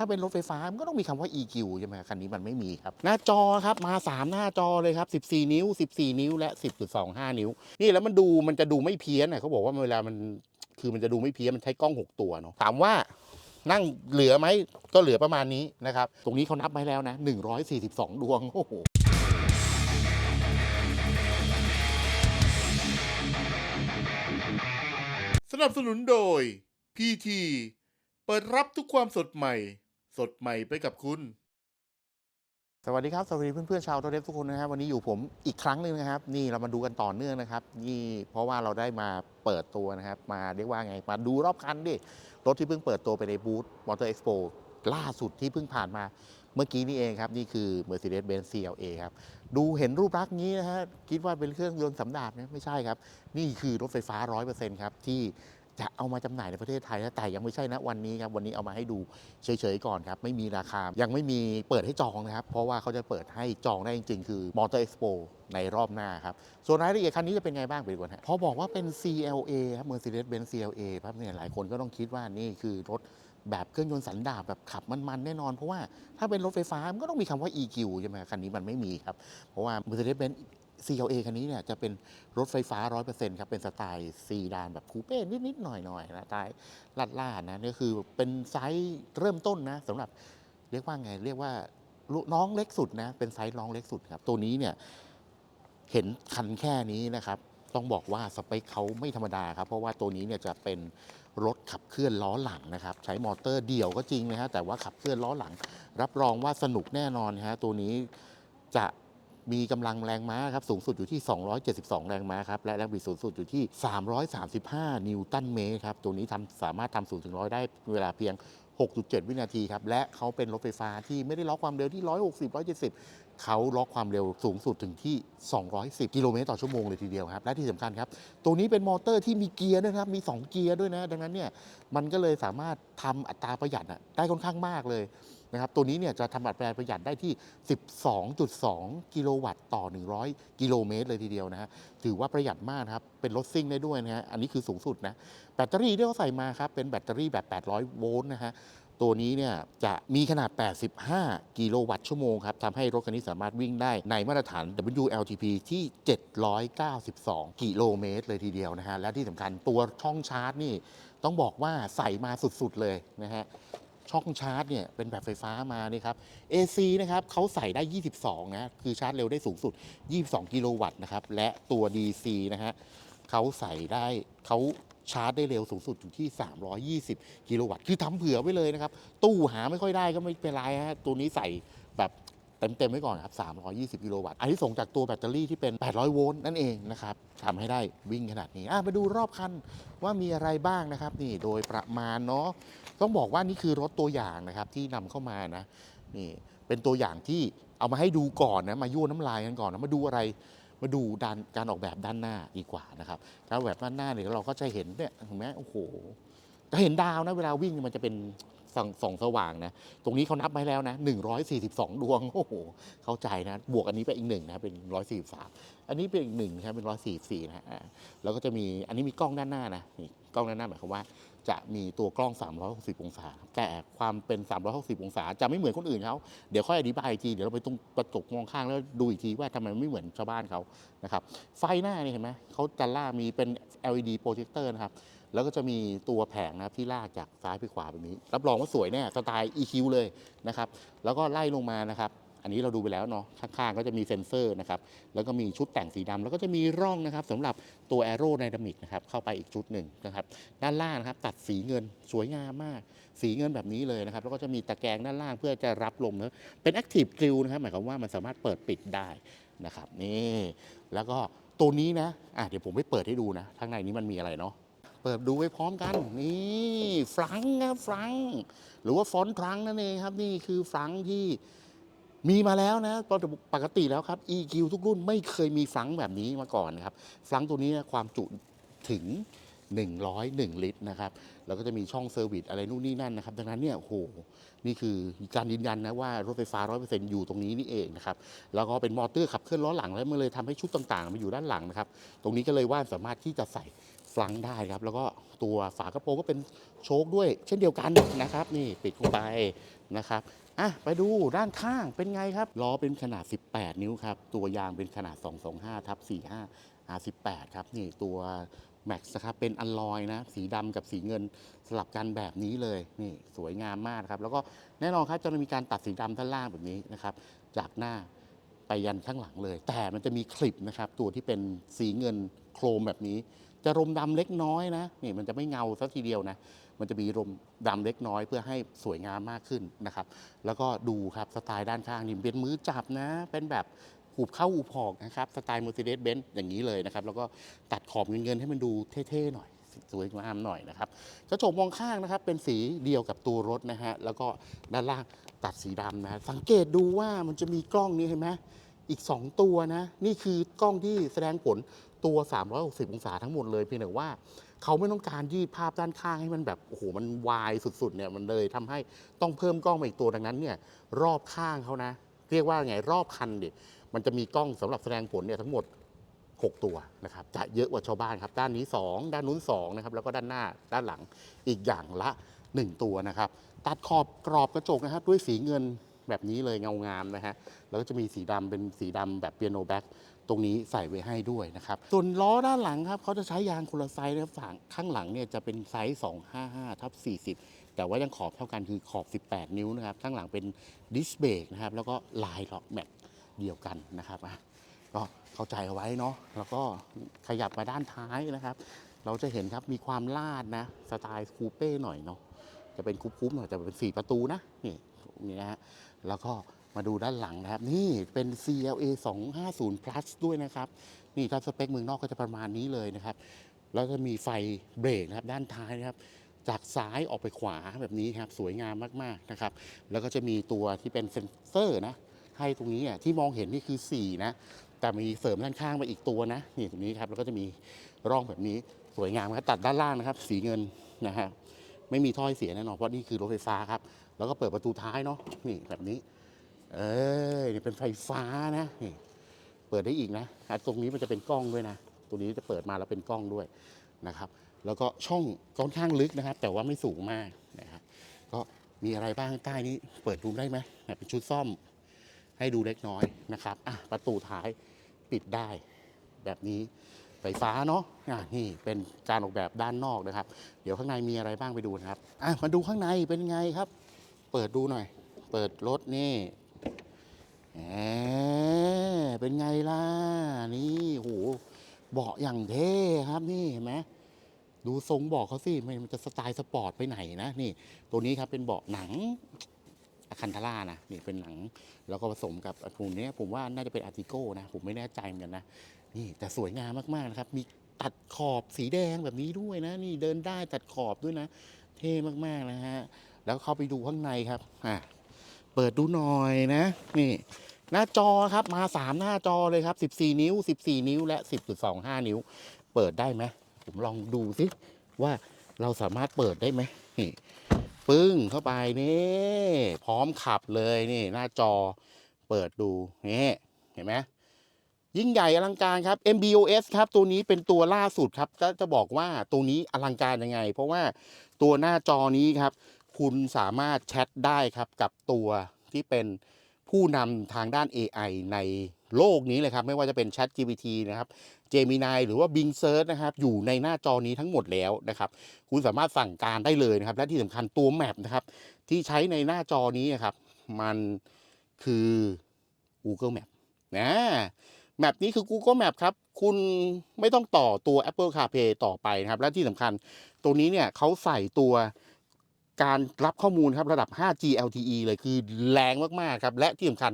ถ้าเป็นรถไฟฟ้ามันก็ต้องมีคำว่า EQ ใช่ไหมคันนี้มันไม่มีครับ หน้าจอครับมา 3 หน้าจอเลยครับ 14 นิ้ว 14 นิ้วและ 10.25 นิ้ว นี่แล้วมันดูมันจะดูไม่เพี้ยนอะเขาบอกว่าเวลามันคือมันจะดูไม่เพี้ยนมันใช้กล้อง 6 ตัวเนาะถามว่านั่งเหลือไหมก็เหลือประมาณนี้นะครับ ตรงนี้เขานับไว้แล้วนะ 142 ดวงโอ้โหสนับสนุนโดย PT เปิดรับทุกความสดใหม่ สดใหม่ไปกับคุณ สวัสดีครับ สวัสดีเพื่อนๆชาวโทเดฟทุกคนนะครับ วันนี้อยู่ผมอีกครั้งหนึ่งนะครับ นี่เรามาดูกันต่อเนื่องนะครับ นี่เพราะว่าเราได้มาเปิดตัวนะครับ มาเรียกว่าไง มาดูรอบคันดิ รถที่เพิ่งเปิดตัวไปในบูธ Motor Expo ล่าสุดที่เพิ่งผ่านมาเมื่อกี้นี่เองครับ นี่คือ Mercedes-Benz CLA ครับ ดูเห็นรูปลักษณ์นี้นะฮะคิดว่าเป็นเครื่องยนต์สำดาบนะไม่ใช่ครับ นี่คือรถไฟฟ้า 100%ครับ ที่ จะเอามาจำหน่ายในประเทศไทยนะแต่ยังไม่ใช่นะวันนี้ครับวันนี้เอามาให้ดูเฉยๆก่อนครับไม่มีราคายังไม่มีเปิดให้จองนะครับ เพราะว่าเขาจะเปิดให้จองได้จริง ๆ คือ Motor Expo ในรอบหน้าครับ ส่วนรายละเอียดคันนี้จะเป็นไงบ้างไปดูกันฮะพอบอกว่าเป็น CLA ครับ Mercedes-Benz CLA ครับเนี่ยหลายคนก็ต้องคิดว่านี่คือรถแบบเครื่องยนต์สันดาปแบบขับมันๆแน่นอน เพราะว่าถ้าเป็นรถไฟฟ้า มันก็ต้องมีคำว่า EQ ใช่ไหมคันนี้มันไม่มีครับ เพราะว่า Mercedes-Benz CLA คันนี้เนี่ยจะเป็นรถไฟฟ้า 100%ครับเป็นสไตล์ซีดานแบบคูเป้นิดๆหน่อยๆนะสไตล์ลาดล่านะนี่คือเป็นไซส์เริ่มต้นนะสำหรับเรียกว่าไงเรียกว่าน้องเล็กสุดนะเป็นไซส์น้องเล็กสุดครับตัวนี้เนี่ยเห็นคันแค่นี้นะครับต้องบอกว่าสเปคเขาไม่ธรรมดาครับ เพราะว่าตัวนี้เนี่ยจะเป็นรถขับเคลื่อนล้อหลังนะครับ ใช้มอเตอร์เดี่ยวก็จริงนะฮะแต่ว่าขับเคลื่อนล้อหลัง รับรองว่าสนุกแน่นอนฮะตัวนี้จะ มีกำลังแรงม้าครับสูงสุดอยู่ที่ 272 แรงม้าครับและแรงบิดสูงสุดอยู่ที่ 335 นิวตันเมตรครับตัวนี้ทำสามารถทำสูงถึงร้อยได้เวลาเพียง 6.7 วินาทีครับและเขาเป็นรถไฟฟ้าที่ไม่ได้ล็อกความเร็วที่ 160 170 เขาล็อกความเร็วสูงสุดถึงที่ 210 กิโลเมตรต่อชั่วโมงเลยทีเดียวครับและที่สำคัญครับ ตัวนี้เป็นมอเตอร์ที่มีเกียร์ด้วยนะครับมี 2 เกียร์ด้วยนะ ดังนั้นเนี่ยมันก็เลยสามารถทำอัตราประหยัดอะได้ค่อนข้างมากเลย นะครับตัวนี้เนี่ยจะทำอัตราประหยัดได้ที่ 12.2 กิโลวัตต์ต่อ 100 กิโลเมตรเลยทีเดียวนะฮะถือว่าประหยัดมากครับ เป็นรถซิ่งได้ด้วยนะฮะอันนี้คือสูงสุดนะแบตเตอรี่ที่เขาใส่มาครับ เป็นแบตเตอรี่แบบ 800 โวลต์นะฮะตัวนี้เนี่ยจะมีขนาด 85 กิโลวัตต์ชั่วโมงครับทำให้รถคันนี้สามารถวิ่งได้ในมาตรฐาน WLTP ที่ 792 กิโลเมตรเลยทีเดียวนะฮะ และที่สำคัญตัวช่องชาร์จนี่ต้องบอกว่าใส่มาสุดๆเลยนะฮะ ช่องชาร์จเนี่ยเป็นแบบไฟฟ้ามานี่ครับ AC นะครับเขาใส่ได้ 22 นะ คือชาร์จเร็วได้สูงสุด 22 กิโลวัตต์นะครับ และตัว DC นะฮะเขาใส่ได้เขาชาร์จได้เร็วสูงสุดอยู่ที่ 320 กิโลวัตต์ คือทำเผื่อไว้เลยนะครับ ตู้หาไม่ค่อยได้ก็ไม่เป็นไรฮะ ตัวนี้ใส่แบบ เต็มๆไว้ก่อนครับ 320 กิโลวัตต์ อันนี้ส่งจากตัวแบตเตอรี่ที่เป็น 800 โวลต์นั่นเองนะครับทำให้ได้วิ่งขนาดนี้ อะมาดูรอบคันว่ามีอะไรบ้างนะครับ นี่โดยประมาณเนาะ ต้องบอกว่านี่คือรถตัวอย่างนะครับที่นำเข้ามานะ นี่เป็นตัวอย่างที่เอามาให้ดูก่อนนะ มายั่วน้ำลายกันก่อนนะมาดูอะไร มาดูด้านการออกแบบด้านหน้าดีกว่านะครับการออกแบบด้านหน้าเนี่ยเราก็จะเห็นเนี่ยเห็นไหมโอ้โหจะเห็นดาวนะเวลาวิ่งมันจะเป็น ส่องส่องสว่างนะ ตรงนี้เขานับไว้แล้วนะ 142 ดวง โอ้โห เข้าใจนะ บวกอันนี้ไปอีกหนึ่งนะเป็น 143 อันนี้เป็นอีกหนึ่งนะครับเป็น 144 นะฮะอ่าแล้วก็จะมี อันนี้มีกล้องด้านหน้านะนี่กล้องด้านหน้าหมายความว่า จะมีตัวกล้อง 360 องศา แต่ความเป็น 360 องศา จะไม่เหมือนคนอื่นเขา เดี๋ยวค่อยอธิบายอีกที เดี๋ยวเราไปตรงกระจกมองข้างแล้วดูอีกทีว่าทำไมไม่เหมือนชาวบ้านเขานะครับ ไฟหน้านี่เห็นไหมเขาจะล่ามีเป็น LED โปรเจคเตอร์นะครับ แล้วก็จะมีตัวแผงนะครับที่ลากจากซ้ายไปขวาแบบนี้ รับรองว่าสวยแน่สไตล์ EQ เลยนะครับแล้วก็ไล่ลงมานะครับอันนี้เราดูไปแล้วเนาะข้างๆก็จะมีเซ็นเซอร์นะครับแล้วก็มีชุดแต่งสีดำแล้วก็จะมีร่องนะครับสำหรับตัวแอโร d y นามิกนะครับเข้าไปอีกชุดหนึ่งนะครับด้านล่างนะครับตัดสีเงินสวยงามมาก สีเงินแบบนี้เลยนะครับแล้วก็จะมีตะแกรงด้านล่างเพื่อจะรับลมเนะเป็น Active Grill นะครับหมายความว่ามันสามารถเปิดปิดได้นะครับนี่แล้วก็ตัวนี้นะอะเดี๋ยวผมไปเปิดให้ดูนะข้างในนี้มันมีอะไรเนาะ ปิดดูไว้พร้อมกัน นี่ฟรังครับฟรังหรือว่าฟอนต์ฟรังนั่นเองครับ นี่คือฟรังที่มีมาแล้วนะตอนปกติแล้วครับ EQ ทุกรุ่นไม่เคยมีฟรังแบบนี้มาก่อนนะครับฟรังตัวนี้นะความจุถึง 101 ลิตรนะครับ แล้วก็จะมีช่องเซอร์วิสอะไรนู่นนี่นั่นนะครับ ดังนั้นเนี่ยโห นี่คือการยืนยันนะว่ารถไฟฟ้า 100%อยู่ตรงนี้นี่เองนะครับ แล้วก็เป็นมอเตอร์ขับเคลื่อนล้อหลังแล้วมันเลยทำให้ชุดต่างๆ มาอยู่ด้านหลังนะครับ ตรงนี้ก็เลยว่าสามารถที่จะใส่ ฟลังได้ครับ แล้วก็ตัวฝากระโปรงก็เป็นโชคด้วย เช่นเดียวกันนะครับ นี่ปิดเข้าไปนะครับอะไปดูด้านข้างเป็นไงครับล้อเป็นขนาด 18 นิ้วครับ ตัวยางเป็นขนาด 225ทับ45 R18 ครับนี่ตัว Max นะครับเป็นอลลอยนะ สีดำกับสีเงินสลับกันแบบนี้เลยนี่สวยงามมากครับ แล้วก็แน่นอนครับจะมีการตัดสีดำด้านล่างแบบนี้นะครับ จากหน้าไปยันข้างหลังเลย แต่มันจะมีคลิปนะครับ ตัวที่เป็นสีเงินโครมแบบนี้ จะรมดำเล็กน้อยนะนี่มันจะไม่เงาสักทีเดียวนะมันจะมีรมดำเล็กน้อยเพื่อให้สวยงามมากขึ้นนะครับ แล้วก็ดูครับสไตล์ด้านข้างนี่เป็นมือจับนะ เป็นแบบหูบเข้าหูบอกนะครับสไตล์ Mercedes-Benz อย่างนี้เลยนะครับ แล้วก็ตัดขอบเงินๆให้มันดูเท่ๆหน่อยสวยงามหน่อยนะครับกระจกมองข้างนะครับ เป็นสีเดียวกับตัวรถนะฮะแล้วก็ด้านล่างตัดสีดำนะฮะสังเกตดูว่ามันจะมีกล้องนี้เห็นไหมอีก 2 ตัวนะ นี่คือกล้องที่แสดงผล ตัว 360 องศาทั้งหมดเลยเพียงแต่ว่าเขาไม่ต้องการยืดภาพด้านข้างให้มันแบบโอ้โหมันวายสุดๆเนี่ยมันเลยทำให้ต้องเพิ่มกล้องมาอีกตัวดังนั้นเนี่ยรอบข้างเขานะ เรียกว่าไงรอบคันดิมันจะมีกล้องสำหรับแสดงผลเนี่ยทั้งหมด 6 ตัวนะครับจะเยอะกว่าชาวบ้านครับด้านนี้ 2 ด้านนู้น2นะครับแล้วก็ด้านหน้าด้านหลังอีกอย่างละ 1 ตัวนะครับตัดขอบกรอบกระจกนะครับด้วยสีเงินแบบนี้เลยเงางามนะฮะแล้วก็จะมีสีดำเป็นสีดำแบบเปียโนแบ็ก ตรงนี้ใส่ไว้ให้ด้วยนะครับ ส่วนล้อด้านหลังครับเขาจะใช้ยางคนละไซส์นะครับฝั่งข้างหลังเนี่ยจะเป็นไซส์ 255ทับ40 แต่ว่ายังขอบเท่ากันคือขอบ 18 นิ้วนะครับ ข้างหลังเป็นดิสเบรกนะครับ แล้วก็ลายล็อกแม็กเดียวกันนะครับก็เข้าใจเอาไว้เนาะแล้วก็ขยับมาด้านท้ายนะครับ เราจะเห็นครับมีความลาดนะสไตล์คูเป้หน่อยเนาะจะเป็นคูปๆหน่อยแต่เป็น 4 ประตูนะนี่นี่นะฮะแล้วก็ มาดูด้านหลังนะครับ นี่เป็น CLA 250 plus ด้วยนะครับ นี่ถ้าสเปคเมืองนอกก็จะประมาณนี้เลยนะครับ แล้วจะมีไฟเบรกนะครับด้านท้ายนะครับ จากซ้ายออกไปขวาแบบนี้ครับ สวยงามมากๆนะครับ แล้วก็จะมีตัวที่เป็นเซ็นเซอร์นะ ให้ตรงนี้อะที่มองเห็นนี่คือ 4 นะ แต่มีเสริมด้านข้างไปอีกตัวนะ นี่ตรงนี้ครับ แล้วก็จะมีร่องแบบนี้ สวยงามครับ ตัดด้านล่างนะครับ สีเงินนะฮะไม่มีถ้อยเสียแน่นอนเพราะนี่คือรถไฟฟ้าครับ แล้วก็เปิดประตูท้ายเนาะนี่แบบนี้ เออนี่เป็นไฟฟ้านะนี่เปิดได้อีกนะตรงนี้มันจะเป็นกล้องด้วยนะตรงนี้จะเปิดมาแล้วเป็นกล้องด้วยนะครับ แล้วก็ช่องค่อนข้างลึกนะครับ แต่ว่าไม่สูงมากนะครับ ก็มีอะไรบ้างใต้นี้เปิดดูได้ไหมเป็นชุดซ่อมให้ดูเล็กน้อยนะครับอะประตูท้ายปิดได้แบบนี้ไฟฟ้าเนาะะนี่เป็นการออกแบบด้านนอกนะครับ เดี๋ยวข้างในมีอะไรบ้างไปดูนะครับอะมาดูข้างในเป็นไงครับ เปิดดูหน่อย เปิดรถนี่ เป็นไงล่ะ นี่โหเบาะอย่างเท่ครับนี่เห็นไหมดูทรงเบาะเขาสิมันจะสไตล์สปอร์ตไปไหนนะนี่ ตัวนี้ครับเป็นเบาะหนังอะคันทาร่านะนี่เป็นหนัง แล้วก็ผสมกับอันนี้ผมว่าน่าจะเป็นอาร์ติโก้นะ ผมไม่แน่ใจเหมือนกันนะนี่แต่สวยงามมากๆนะครับ มีตัดขอบสีแดงแบบนี้ด้วยนะ นี่เดินได้ตัดขอบด้วยนะ เท่มากๆนะฮะแล้วเข้าไปดูข้างในครับอะเปิดดูหน่อยนะ นี่ หน้าจอครับมา 3 หน้าจอเลยครับ 14 นิ้ว 14 นิ้วและ 10.25 นิ้ว เปิดได้ไหมผมลองดูสิว่าเราสามารถเปิดได้ไหมนี่ปึ้งเข้าไปนี่พร้อมขับเลยนี่ หน้าจอเปิดดูนี่เห็นไหมยิ่งใหญ่อลังการครับ MBOS ครับ ตัวนี้เป็นตัวล่าสุดครับก็จะบอกว่าตัวนี้อลังการยังไง เพราะว่าตัวหน้าจอนี้ครับ คุณสามารถแชทได้ครับกับตัวที่เป็น ผู้นำทางด้าน AI ในโลกนี้เลยครับ ไม่ว่าจะเป็น Chat GPT นะครับ Gemini หรือว่า Bing Search นะครับ อยู่ในหน้าจอนี้ทั้งหมดแล้วนะครับ คุณสามารถสั่งการได้เลยนะครับ และที่สำคัญตัวแมปนะครับ ที่ใช้ในหน้าจอนี้นะครับ มันคือ Google Map นะแมปนี้คือ Google Map ครับ คุณไม่ต้องต่อตัว Apple CarPlay ต่อไปนะครับ และที่สำคัญตัวนี้เนี่ยเขาใส่ตัว การรับข้อมูลครับระดับ 5G LTE เลยคือแรงมาก ๆ ครับ และที่สำคัญ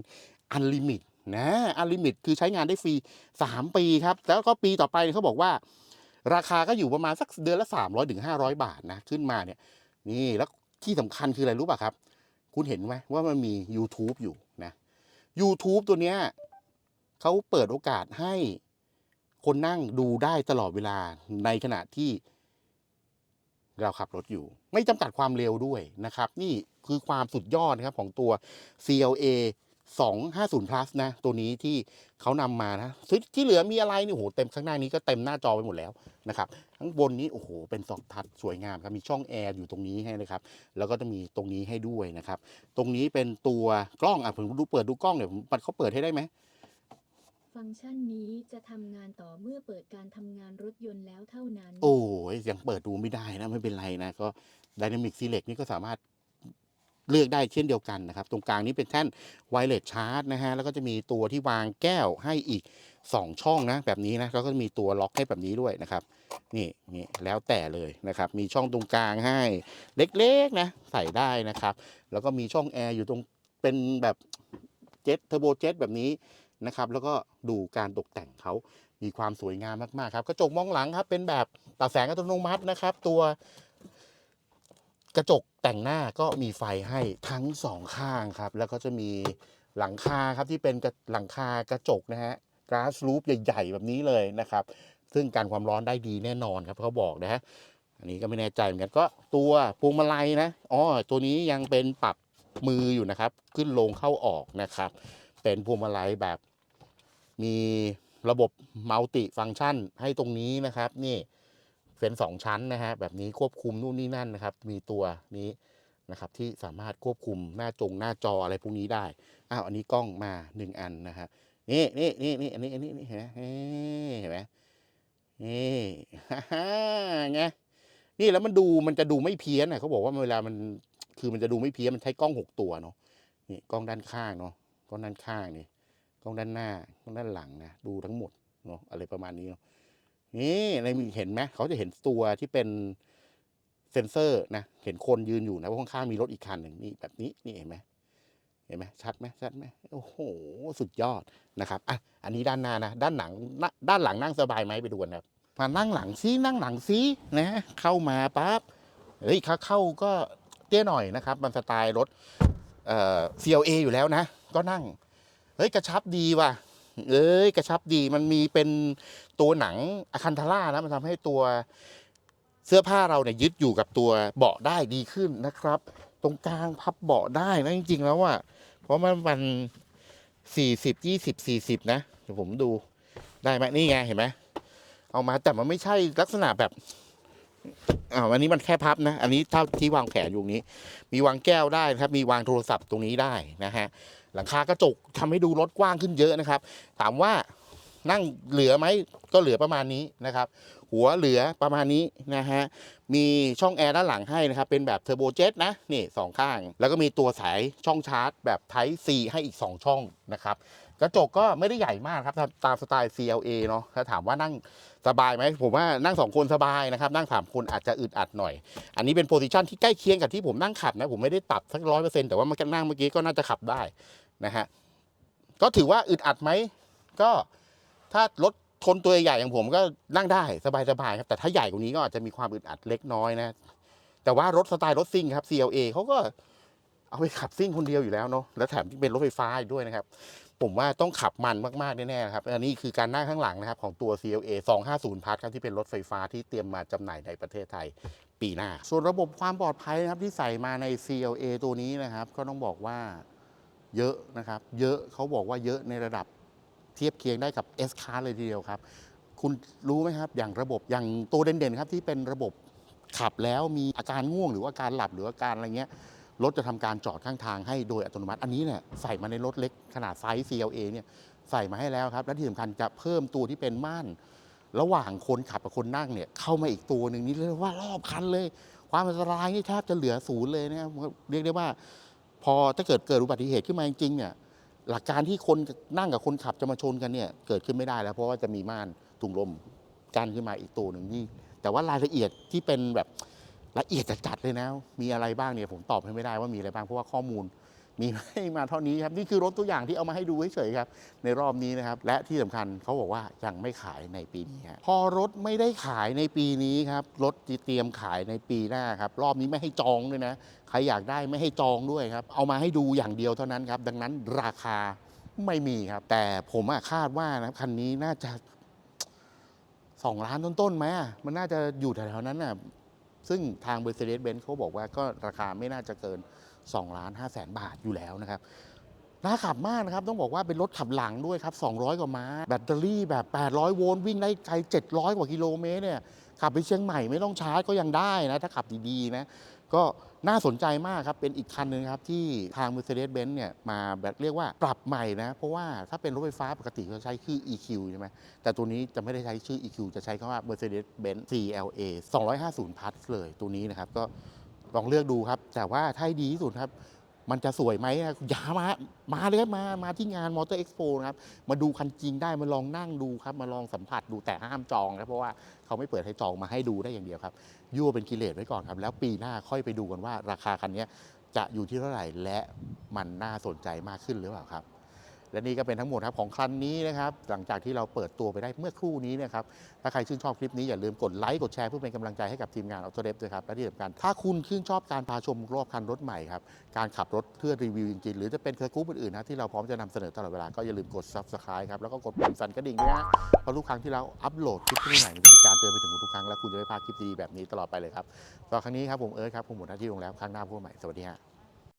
Unlimit นะ Unlimit คือใช้งานได้ฟรี 3 ปีครับ แล้วก็ปีต่อไปเขาบอกว่า ราคาก็อยู่ประมาณสักเดือนละ300ถึงบาทนะ ขึ้นมาเนี่ย นี่แล้วที่สำคัญคืออะไรรู้ป่ะครับ คุณเห็นไหมว่ามันมี YouTube อยู่นะ YouTube ตัวเนี้ยเขาเปิดโอกาสให้คนนั่งดูได้ตลอดเวลาในขณะที่ เราขับรถอยู่ ไม่จำกัดความเร็วด้วยนะครับ นี่คือความสุดยอดนะครับของตัว CLA 250 plus นะ ตัวนี้ที่เขานำมานะที่เหลือมีอะไรนี่โอ้โหเต็มข้างหน้านี้ก็เต็มหน้าจอไปหมดแล้วนะครับข้างบนนี้โอ้โหเป็นสองทัดสวยงามครับมีช่องแอร์อยู่ตรงนี้ให้นะครับ แล้วก็จะมีตรงนี้ให้ด้วยนะครับ ตรงนี้เป็นตัวกล้องอะผมดูเปิดดูกล้องเดี๋ยวผมมันเขาเปิดให้ได้ไหม ฟังก์ชันนี้จะทำงานต่อเมื่อเปิดการทำงานรถยนต์แล้วเท่านั้น โอ้ยยังเปิดดูไม่ได้นะไม่เป็นไรนะ ก็ Dynamic Select นี่ก็สามารถเลือกได้เช่นเดียวกันนะครับ ตรงกลางนี้เป็นแท่น Wireless Charge นะฮะ แล้วก็จะมีตัวที่วางแก้วให้อีก 2 ช่องนะ แบบนี้นะ แล้วก็มีตัวล็อกให้แบบนี้ด้วยนะครับ นี่นี่แล้วแต่เลยนะครับ มีช่องตรงกลางให้เล็กๆนะ ใส่ได้นะครับ แล้วก็มีช่องแอร์อยู่ตรงเป็นแบบเจ็ตเทอร์โบเจ็ตแบบนี้ นะครับ แล้วก็ดูการตกแต่งเขามีความสวยงามมากๆครับ กระจกมองหลังครับ เป็นแบบตัดแสงอัตโนมัตินะครับ ตัวกระจกแต่งหน้าก็มีไฟให้ทั้งสองข้างครับ แล้วก็จะมีหลังคาครับที่เป็นหลังคากระจกนะฮะกราสลูปใหญ่ ๆ แบบนี้เลยนะครับ ซึ่งการความร้อนได้ดีแน่นอนครับเขาบอกนะฮะอันนี้ก็ไม่แน่ใจเหมือนกันก็ตัวพวงมาลัยนะอ๋อตัวนี้ยังเป็นปรับมืออยู่นะครับ ขึ้นลงเข้าออกนะครับ เป็นพวงมาลัยแบบ มีระบบมัลติฟัง c t ชันให้ตรงนี้นะครับ นี่เป็นสองชั้นนะฮะแบบนี้ควบคุมนู่นนี่นั่นนะครับ มีตัวนี้นะครับ ที่สามารถควบคุมหน้าจงหน้าจออะไรพวกนี้ได้อ้าวอันนี้กล้องมาหนึ่งอันนะฮะนี่นี่นี่นี่อันนี้อันนี้นี่เห็นไหมเห็นไหมนี่ฮ่าฮ่าไงนี่แล้วมันดูมันจะดูไม่เพี้ยนอะเขาบอกว่าเวลามันคือมันจะดูไม่เพี้ยนมันใช้กล้องหกตัวเนาะนี่กล้องด้านข้างเนาะ กล้องด้านข้างนี่กล้องด้านหน้ากล้องด้านหลังนะดูทั้งหมดเนาะอะไรประมาณนี้เนาะนี่ในมือเห็นไหมเขาจะเห็นตัวที่เป็นเซ็นเซอร์นะเห็นคนยืนอยู่นะเพราะข้างๆมีรถอีกคันหนึ่งนี่แบบนี้นี่เห็นไหมเห็นไหมชัดไหมชัดไหมโอ้โห สุดยอดนะครับอะอันนี้ด้านหน้านะด้านหลังด้านหลังนั่งสบายไหมไปดูกันครับมานั่งหลังซินั่งหลังซินะเข้ามาปั๊บเฮ้ยขาเข้าก็เตี้ยหน่อยนะครับมันสไตล์รถเอ่อ CLA อยู่แล้วนะ ก็นั่ง เฮ้ยกระชับดีว่ะ เอ้ยกระชับดีมันมีเป็นตัวหนังอะคันทาร่านะมันทำให้ตัวเสื้อผ้าเราเนี่ยยึดอยู่กับตัวเบาะได้ดีขึ้นนะครับ ตรงกลางพับเบาะได้นะจริง ๆ แล้วอะเพราะมันมันสี่สิบยี่สิบสี่สิบนะเดี๋ยวผมดูได้ไหมนี่ไงเห็นไหมเอามาแต่มันไม่ใช่ลักษณะแบบอ่าอันนี้มันแค่พับนะ อันนี้เท่าที่วางแผนอยู่นี้ มีวางแก้วได้นะครับ มีวางโทรศัพท์ตรงนี้ได้นะฮะ หลังคากระจกทำให้ดูรถกว้างขึ้นเยอะนะครับ ถามว่านั่งเหลือไหมก็เหลือประมาณนี้นะครับ หัวเหลือประมาณนี้นะฮะมีช่องแอร์ด้านหลังให้นะครับ เป็นแบบเทอร์โบเจ็ตนะนี่สองข้าง แล้วก็มีตัวสายช่องชาร์จ แบบ Type C ให้อีก 2 ช่องนะครับกระจกก็ไม่ได้ใหญ่มากครับ ตามสไตล์ CLA เนาะถ้าถามว่านั่งสบายไหมผมว่านั่งสองคนสบายนะครับ นั่งสามคนอาจจะอึดอัดหน่อย อันนี้เป็นโพซิชันที่ใกล้เคียงกับที่ผมนั่งขับนะ ผมไม่ได้ปรับสักร้อยเปอร์เซ็นต์แต่ว่ามันก็นั่งเมื่อกี้ก็น่าจะขับได้ นะฮะก็ถือว่าอึดอัดไหมก็ถ้ารถทนตัวใหญ่อย่างผมก็นั่งได้สบายๆครับแต่ถ้าใหญ่กว่านี้ก็อาจจะมีความอึดอัดเล็กน้อยนะ แต่ว่ารถสไตล์รถซิ่งครับ CLA เขาก็เอาไปขับซิ่งคนเดียวอยู่แล้วเนาะแล้วแถมที่เป็นรถไฟฟ้าด้วยนะครับ ผมว่าต้องขับมันมากๆแน่ๆครับอันนี้คือการนั่งข้างหลังนะครับ ของตัว CLA 250 พัทครับที่เป็นรถไฟฟ้าที่เตรียมมาจำหน่ายในประเทศไทยปีหน้า ส่วนระบบความปลอดภัยนะครับที่ใส่มาใน CLA ตัวนี้นะครับ ก็ต้องบอกว่า เยอะนะครับ เยอะเขาบอกว่าเยอะในระดับเทียบเคียงได้กับ S Class เลยทีเดียวครับ คุณรู้ไหมครับ อย่างระบบอย่างตัวเด่นๆครับที่เป็นระบบขับแล้วมีอาการง่วงหรือว่าการหลับหรืออาการอะไรเงี้ยรถจะทำการจอดข้างทางให้โดยอัตโนมัติ อันนี้เนี่ยใส่มาในรถเล็กขนาดไซส์ CLA เนี่ยใส่มาให้แล้วครับ และที่สำคัญจะเพิ่มตัวที่เป็นม่าน ระหว่างคนขับกับคนนั่งเนี่ยเข้ามาอีกตัวหนึ่งนี่เรียกว่ารอบคันเลย ความอันตรายนี่แทบจะเหลือศูนย์เลยนะครับเรียกได้ว่า พอถ้าเกิดเกิดอุบัติเหตุขึ้นมาจริงๆเนี่ยหลักการที่คนนั่งกับคนขับจะมาชนกันเนี่ยเกิดขึ้นไม่ได้แล้วเพราะว่าจะมีม่านถุงลมกันขึ้นมาอีกตัวหนึ่งนี่แต่ว่ารายละเอียดที่เป็นแบบละเอียดจัดๆเลยนะ มีอะไรบ้างเนี่ยผมตอบให้ไม่ได้ว่ามีอะไรบ้างเพราะว่าข้อมูล มีให้มาเท่านี้ครับ นี่คือรถตัวอย่างที่เอามาให้ดูเฉยๆครับ ในรอบนี้นะครับ และที่สำคัญเขาบอกว่ายังไม่ขายในปีนี้พอรถไม่ได้ขายในปีนี้ครับรถเตรียมขายในปีหน้าครับ รอบนี้ไม่ให้จองด้วยนะใครอยากได้ไม่ให้จองด้วยครับ เอามาให้ดูอย่างเดียวเท่านั้นครับ ดังนั้นราคาไม่มีครับ แต่ผมคาดว่านะคันนี้น่าจะสองล้านต้นๆไหมมันน่าจะอยู่แถวๆนั้นน่ะซึ่งทาง Mercedes-Benz เขาบอกว่าก็ราคาไม่น่าจะเกิน 2ล้าน5แสนบาทอยู่แล้วนะครับน่าขับมากนะครับ ต้องบอกว่าเป็นรถขับหลังด้วยครับ 200 กว่าม้า แบตเตอรี่แบบ 800 โวลต์วิ่งได้ไกล 700 กว่ากิโลเมตรเนี่ยขับไปเชียงใหม่ไม่ต้องชาร์จก็ยังได้นะ ถ้าขับดีๆนะ ก็น่าสนใจมากครับ เป็นอีกคันหนึ่งครับ ที่ทาง Mercedes-Benz เนี่ยมาแบบเรียกว่าปรับใหม่นะ เพราะว่าถ้าเป็นรถไฟฟ้าปกติเขาใช้ชื่อ EQ ใช่ไหมแต่ตัวนี้จะไม่ได้ใช้ชื่อ EQ จะใช้คำว่า Mercedes-Benz CLA 250 plus เลยตัวนี้นะครับก็ ลองเลือกดูครับ แต่ว่าถ้าดีที่สุดครับ มันจะสวยไหมอย่ามามาเลยครับมามาที่งาน Motor Expo นะครับ มาดูคันจริงได้มาลองนั่งดูครับ มาลองสัมผัสดูแต่ห้ามจองครับเพราะว่าเขาไม่เปิดให้จองมาให้ดูได้อย่างเดียวครับยั่วเป็นกิเลสไว้ก่อนครับ แล้วปีหน้าค่อยไปดูกันว่าราคาคันนี้จะอยู่ที่เท่าไหร่และมันน่าสนใจมากขึ้นหรือเปล่าครับ และนี่ก็เป็นทั้งหมดครับของคันนี้นะครับ หลังจากที่เราเปิดตัวไปได้เมื่อครู่นี้นะครับ ถ้าใครชื่นชอบคลิปนี้อย่าลืมกดไลค์กดแชร์เพื่อเป็นกำลังใจให้กับทีมงานออโตเดฟด้วยครับ และที่สำคัญถ้าคุณชื่นชอบการพาชมรอบคันรถใหม่ครับ การขับรถเพื่อรีวิวจริงๆ หรือจะเป็นสกู๊ปอื่นๆนะที่เราพร้อมจะนำเสนอตลอดเวลาก็อย่าลืมกด subscribe ครับแล้วก็กดปุ่มสั่นกระดิ่งด้วยนะเพราะทุกครั้งที่เราอัปโหลดคลิปที่ใหม่จะมีการเตือนไปถึงคุณทุกครั้งและคุณจะไม่พลาดคลิปดีๆแบบนี้ตลอดไปเลยครับสำหรับครั้งนี้ครับผมเอิร์ธครับผมหมดหน้าที่ลงแล้วครั้งหน้าพบกันใหม่สวัสดีฮะ